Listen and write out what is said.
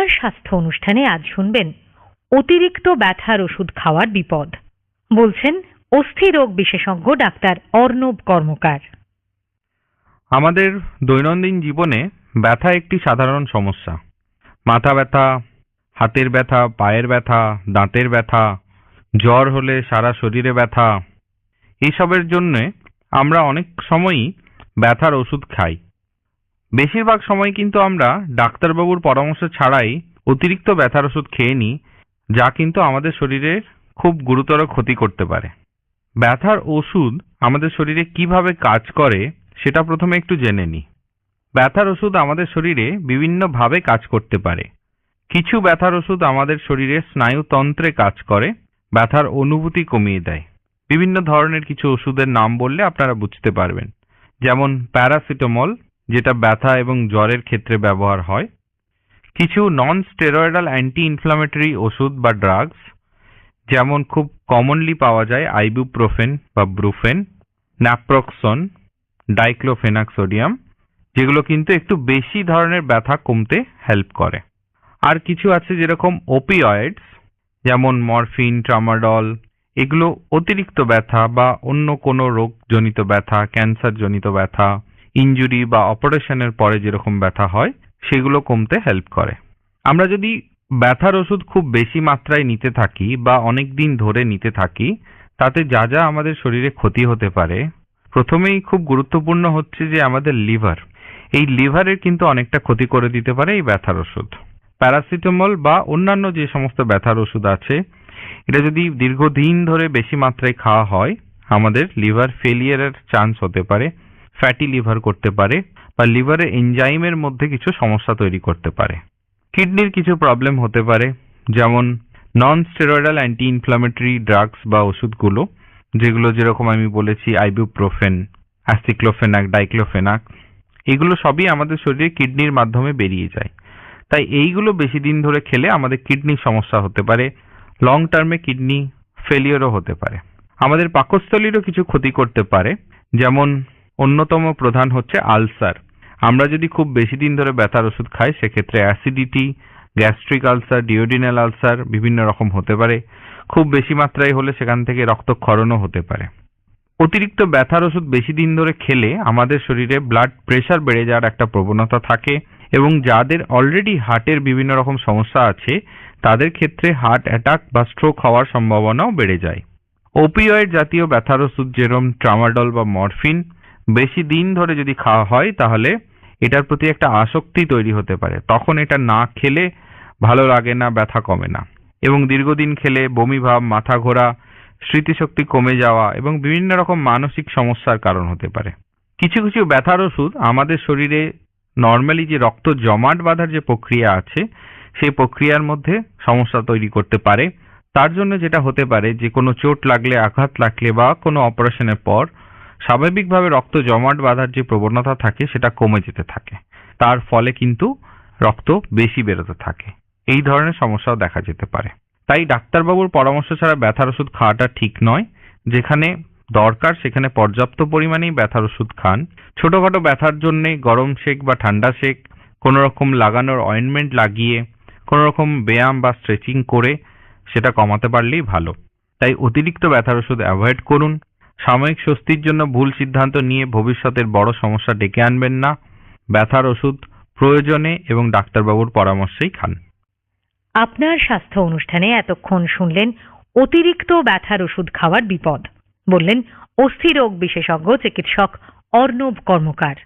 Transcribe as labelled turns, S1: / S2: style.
S1: আপনার স্বাস্থ্য অনুষ্ঠানে আজ শুনবেন, অতিরিক্ত ব্যথার ওষুধ খাওয়ার বিপদ, বলছেন অস্থি রোগ বিশেষজ্ঞ ডাক্তার অর্ণব কর্মকার।
S2: আমাদের দৈনন্দিন জীবনে ব্যথা একটি সাধারণ সমস্যা। মাথা ব্যথা, হাতের ব্যথা, পায়ের ব্যথা, দাঁতের ব্যথা, জ্বর হলে সারা শরীরে ব্যথা এইসবের জন্যে আমরা অনেক সময়ই ব্যথার ওষুধ খাই। বেশিরভাগ সময় কিন্তু আমরা ডাক্তারবাবুর পরামর্শ ছাড়াই অতিরিক্ত ব্যথার ওষুধ খেয়ে নিই, যা কিন্তু আমাদের শরীরের খুব গুরুতর ক্ষতি করতে পারে। ব্যথার ওষুধ আমাদের শরীরে কীভাবে কাজ করে সেটা প্রথমে একটু জেনে নিই। ব্যথার ওষুধ আমাদের শরীরে বিভিন্নভাবে কাজ করতে পারে। কিছু ব্যথার ওষুধ আমাদের শরীরে স্নায়ুতন্ত্রে কাজ করে, ব্যথার অনুভূতি কমিয়ে দেয়। বিভিন্ন ধরনের কিছু ওষুধের নাম বললে আপনারা বুঝতে পারবেন। যেমন প্যারাসিটামল যেটা ব্যথা এবং জ্বরের ক্ষেত্রে ব্যবহার হয়। কিছু নন স্টেরয়েডাল অ্যান্টি ইনফ্লামেটরি ওষুধ বা ড্রাগস যেমন খুব কমনলি পাওয়া যায় আইবুপ্রোফেন বা ব্রুফেন ন্যাপ্রক্সন ডাইক্লোফেনাক সোডিয়াম যেগুলো কিন্তু একটু বেশি ধরনের ব্যথা কমতে হেল্প করে। আর কিছু আছে যেরকম ওপিওয়েডস যেমন মরফিন ট্রামাডল এগুলো অতিরিক্ত ব্যথা বা অন্য কোনো রোগজনিত ব্যথা ক্যান্সারজনিত ব্যথা ইনজুরি বা অপারেশনের পরে যেরকম ব্যথা হয়, সেগুলো কমতে হেল্প করে। আমরা যদি ব্যথার ওষুধ খুব বেশি মাত্রায় নিতে থাকি বা অনেক দিন ধরে নিতে থাকি, তাতে যা যা আমাদের শরীরে ক্ষতি হতে পারে, প্রথমেই খুব গুরুত্বপূর্ণ হচ্ছে যে আমাদের লিভার। এই লিভারের কিন্তু অনেকটা ক্ষতি করে দিতে পারে এই ব্যথার ওষুধ। প্যারাসিটামল বা অন্যান্য যে সমস্ত ব্যথার ওষুধ আছে, এটা যদি দীর্ঘদিন ধরে বেশি মাত্রায় খাওয়া হয়, আমাদের লিভার ফেলিয়ারের চান্স হতে পারে। ফ্যাটি লিভার করতে পারে বা লিভারে এনজাইমের মধ্যে কিছু সমস্যা তৈরি করতে পারে। কিডনির কিছু প্রবলেম হতে পারে, যেমন non steroidal anti inflammatory drugs বা ওষুধগুলো, যেগুলো যেরকম আমি বলেছি আইবুপ্রোফেন অ্যাসিক্লোফেনাক ডাইক্লোফেনাক এগুলো সবই আমাদের শরীরে কিডনির মাধ্যমে বেরিয়ে যায়। তাই এইগুলো বেশি দিন ধরে খেলে আমাদের কিডনির সমস্যা হতে পারে লং টার্মে কিডনি ফেলিওরও হতে পারে। আমাদের পাকস্থলীরও কিছু ক্ষতি করতে পারে, যেমন অন্যতম প্রধান হচ্ছে আলসার। আমরা যদি খুব বেশি দিন ধরে ব্যথার ওষুধ খাই, সেক্ষেত্রে acidity, gastric ulcer, duodenal ulcer বিভিন্ন রকম হতে পারে। খুব বেশি মাত্রায় হলে সেখান থেকে রক্তক্ষরণও হতে পারে। অতিরিক্ত ব্যথার ওষুধ বেশি দিন ধরে খেলে আমাদের শরীরে ব্লাড প্রেশার বেড়ে যাওয়ার একটা প্রবণতা থাকে এবং যাদের অলরেডি হার্টের বিভিন্ন রকম সমস্যা আছে, তাদের ক্ষেত্রে হার্ট অ্যাটাক বা স্ট্রোক হওয়ার সম্ভাবনাও বেড়ে যায়। ওপিওয়েড জাতীয় ব্যথার ওষুধ যেরকম ট্রামাডল বা মরফিন বেশি দিন ধরে যদি খাওয়া হয়, তাহলে এটার প্রতি একটা আসক্তি তৈরি হতে পারে। তখন এটা না খেলে ভালো লাগে না, ব্যথা কমে না। এবং দীর্ঘদিন খেলে বমি ভাব, মাথা ঘোরা, স্মৃতিশক্তি কমে যাওয়া এবং বিভিন্ন রকম মানসিক সমস্যার কারণ হতে পারে। কিছু কিছু ব্যথার ওষুধ আমাদের শরীরে নর্মালি যে রক্ত জমাট বাঁধার যে প্রক্রিয়া আছে, সেই প্রক্রিয়ার মধ্যে সমস্যা তৈরি করতে পারে। তার জন্য যেটা হতে পারে, যে কোনো চোট লাগলে, আঘাত লাগলে বা কোনো অপারেশনের পর স্বাভাবিকভাবে রক্ত জমাট বাঁধার যে প্রবণতা থাকে, সেটা কমে যেতে থাকে। তার ফলে কিন্তু রক্ত বেশি বেরোতে থাকে। এই ধরনের সমস্যাও দেখা যেতে পারে। তাই ডাক্তারবাবুর পরামর্শ ছাড়া ব্যথার ওষুধ খাওয়াটা ঠিক নয়। যেখানে দরকার, সেখানে পর্যাপ্ত পরিমাণেই ব্যথার ওষুধ খান। ছোটোখাটো ব্যথার জন্য গরম শেক বা ঠান্ডা শেক কোনো রকম লাগানোর অয়েনমেন্ট লাগিয়ে কোনো রকম ব্যায়াম বা স্ট্রেচিং করে, সেটা কমাতে পারলেই ভালো। তাই অতিরিক্ত ব্যথার ওষুধ অ্যাভয়েড করুন। সাময়িক স্বস্তির জন্য ভুল সিদ্ধান্ত নিয়ে ভবিষ্যতের বড় সমস্যা ডেকে আনবেন না। ব্যথার ওষুধ প্রয়োজনে এবং ডাক্তারবাবুর পরামর্শেই খান।
S1: আপনার স্বাস্থ্য অনুষ্ঠানে এতক্ষণ শুনলেন অতিরিক্ত ব্যথার ওষুধ খাওয়ার বিপদ। বললেন অস্থিরোগ বিশেষজ্ঞ চিকিৎসক অর্ণব কর্মকার।